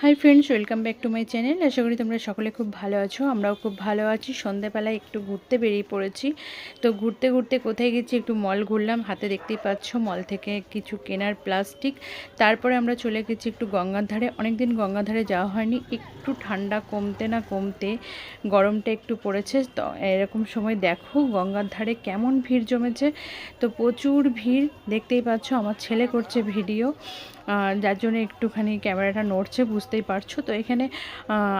Hi friends welcome back to my channel আশা করি তোমরা সকলে খুব ভালো আছো। আমরাও খুব ভালো আছি। সন্ধেবেলায় একটু ঘুরতে বেরিয়ে পড়েছি। তো ঘুরতে ঘুরতে কোথায় গেছি একটু মল ঘুরলাম। হাতে দেখতেই পাচ্ছ মল থেকে কিছু কেনার প্লাস্টিক তারপরে আমরা চলে গেছি একটু গঙ্গার ধারে। অনেক দিন গঙ্গার ধারে যাওয়া হয়নি। একটু ঠান্ডা কমতে না কমতে গরমটা একটু পড়েছে। তো এরকম সময় দেখো গঙ্গার ধারে কেমন ভিড় জমেছে। তো প্রচুর ভিড়। দেখতেই পাচ্ছ আমার ছেলে করছে ভিডিও যার জন্য একটুখানি ক্যামেরাটা নড়ছে, বুঝতেই পারছ? তো এখানে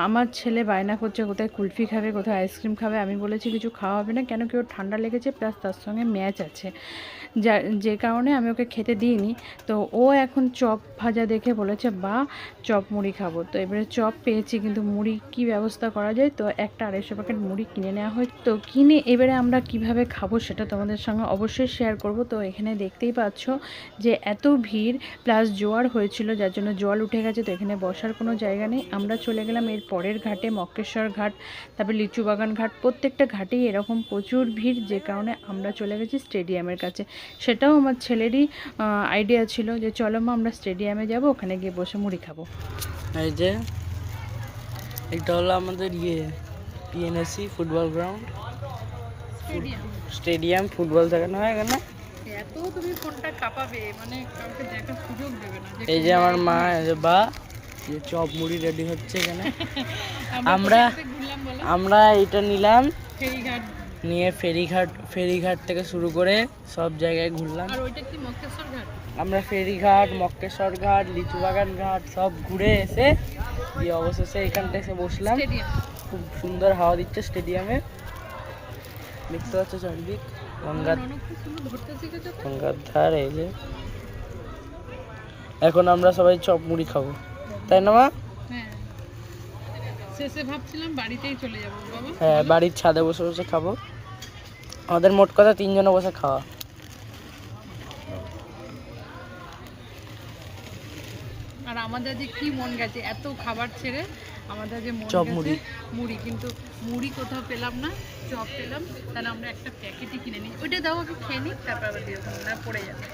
আমার ছেলে বায়না করছে, কোথায় কুলফি খাবে, কোথায় আইসক্রিম খাবে, আমি বলেছি কিছু খাওয়া হবে না, কেন কি ওর ঠান্ডা লেগেছে, প্লাস তার সঙ্গে ম্যাচ আছে। যা, যে কারণে আমি ওকে খেতে দিইনি। তো ও এখন চপ ভাজা দেখে বলেছে, বা, চপ মুড়ি খাব। তো এবারে চপ পেয়েছি, কিন্তু মুড়ি কি ব্যবস্থা করা যায়? তো একটা আড়াইশো প্যাকেট মুড়ি কিনে নেওয়া হয়। তো কিনে এবারে আমরা কীভাবে খাব সেটা তোমাদের সঙ্গে অবশ্যই শেয়ার করব। তো এখানে দেখতেই পাচ্ছ যে এত ভিড়, প্লাস জোয়ার হয়েছিল যার জন্য জল উঠে গেছে তো এখানে বসার কোনো জায়গা নেই। আমরা চলে গেলাম এর পরের ঘাটে মক্কেশ্বর ঘাট তারপর লিচু বাগান ঘাট। প্রত্যেকটা ঘাটেই এরকম প্রচুর ভিড় যে কারণে আমরা চলে গেছি স্টেডিয়ামের কাছে। সেটাও আমার ছেলেরই আইডিয়া ছিল যে চলো মা আমরা স্টেডিয়ামে যাব ওখানে গিয়ে বসে মুড়ি খাব। এই যে এটা হলো আমাদের ইয়ে PNSC football ground stadium football দেখানো হয় এখানে। এত তুমি ফোনটা কাঁপাবে মানে কাউকে দেখার সুযোগ দেবে না। এই যে আমার মা বা যে চপ মুড়ি রেডি হচ্ছে এখানে। আমরা আমরা এটা নিলাম। ফেরিঘাট। নিয়ে ফেরিঘাট ফেরিঘাট থেকে শুরু করে সব জায়গায় ঘুরলাম। আর ওইটা কি মক্কেশ্বর ঘাট? আমরা ফেরিঘাট মক্কেশ্বর ঘাট লিচু বাগান ঘাট সব ঘুরে এসে দিয়ে অবশেষে এখানটা এসে বসলাম। খুব সুন্দর হাওয়া দিচ্ছে স্টেডিয়ামে। দেখতে পাচ্ছ চারিদিক। গঙ্গার ধার এই যে। এখন আমরা সবাই চপ মুড়ি খাব। তাই না মা? হ্যাঁ। শেষে ভাবছিলাম বাড়িতেই চলে যাব বাবা। হ্যাঁ বাড়ির ছাদে বসে বসে খাব। আমাদের মোট কথা তিনজনে বসে খাওয়া। আর আমাদের যে কি মন গেছে এত খাবার ছেড়ে আমাদের যে চপ মুড়ি। মুড়ি কিন্তু মুড়ি কোথাও পেলাম না চপ পেলাম তাহলে আমরা একটা প্যাকেটই কিনে নিই। ওইটা দাও আমি খেয়ে নিই তারপর আবার দিয়ে দেবো না পড়ে যাবে।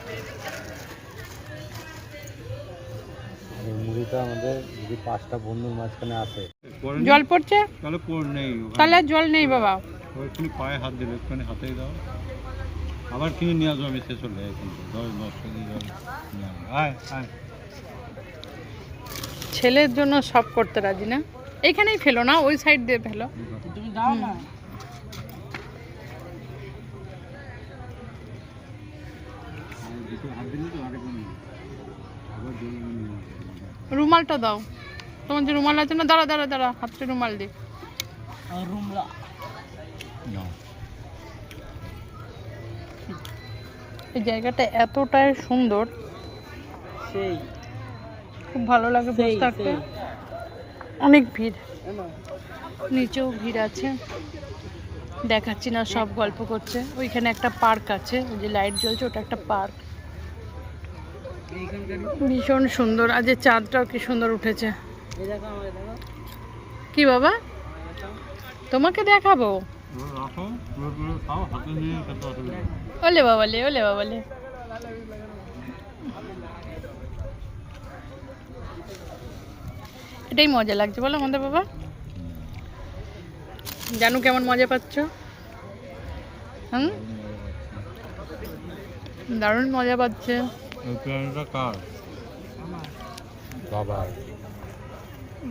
মুড়িটা আমাদের যদি পাঁচটা বন্ধুর মাঝখানে আসে। জল পড়ছে? তাহলে পড় নেই তাহলে আর জল নেই বাবা। ওইখানে পায়ে হাত দিলে হাতেই দাও। আবার কিনে নিয়ে আসব আমি শেষ হলে এখন দশ দশ কেজি জল আয় আয়। ছেলের জন্য সব করতে রাজি না। এখানেই ফেলো না ওই সাইড দিয়ে ফেলো। তুমি দাও না। রুমালটা দাও। তোমার যে রুমাল আছে না দাঁড়া দাঁড়া দাঁড়া হাতটা রুমাল দে। আর রুমলা। এই জায়গাটা এতটাই সুন্দর। সেই। খুব ভালো লাগে বসে থাকতে। অনেক ভিড়। নিচেও ভিড় আছে। দেখাচ্ছি না সব গল্প করছে। ওইখানে একটা পার্ক আছে ওই যে লাইট জ্বলছে ওটা একটা পার্ক। ভীষণ সুন্দর। আজ চাঁদটাও কি সুন্দর উঠেছে। এই দেখো আমাকে দেখো কি বাবা? তোমাকে দেখাবো? নেই। ওলে বাবালে ওলে বাবালে। এটাই মজা লাগছে বলো আমাদের বাবা। জানু কেমন মজা পাচ্ছ? হুম? দারুণ মজা পাচ্ছে।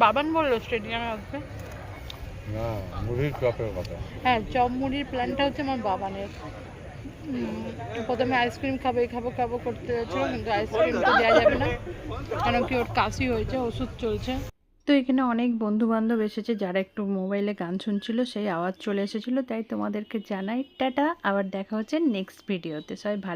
বাবান বলল স্টেডিয়ামে আসবে। মুড়ির চপের কথা। হ্যাঁ চপ মুড়ির প্ল্যানটা হচ্ছে আমার বাবানের। প্রথমে আইসক্রিম খাব এই খাব খাব করতে যাচ্ছিল কিন্তু আইসক্রিম তো দেওয়া যাবে না। কারণ কি ওর কাশি হয়েছে ওষুধ চলছে। তো এখানে অনেক বন্ধুবান্ধব এসেছে যারা একটু মোবাইলে গান শুনছিল, সেই আওয়াজ চলে এসেছিল, তাই তোমাদেরকে জানাই, টাটা, আবার দেখা হচ্ছে নেক্সট ভিডিওতে সবাই ভালো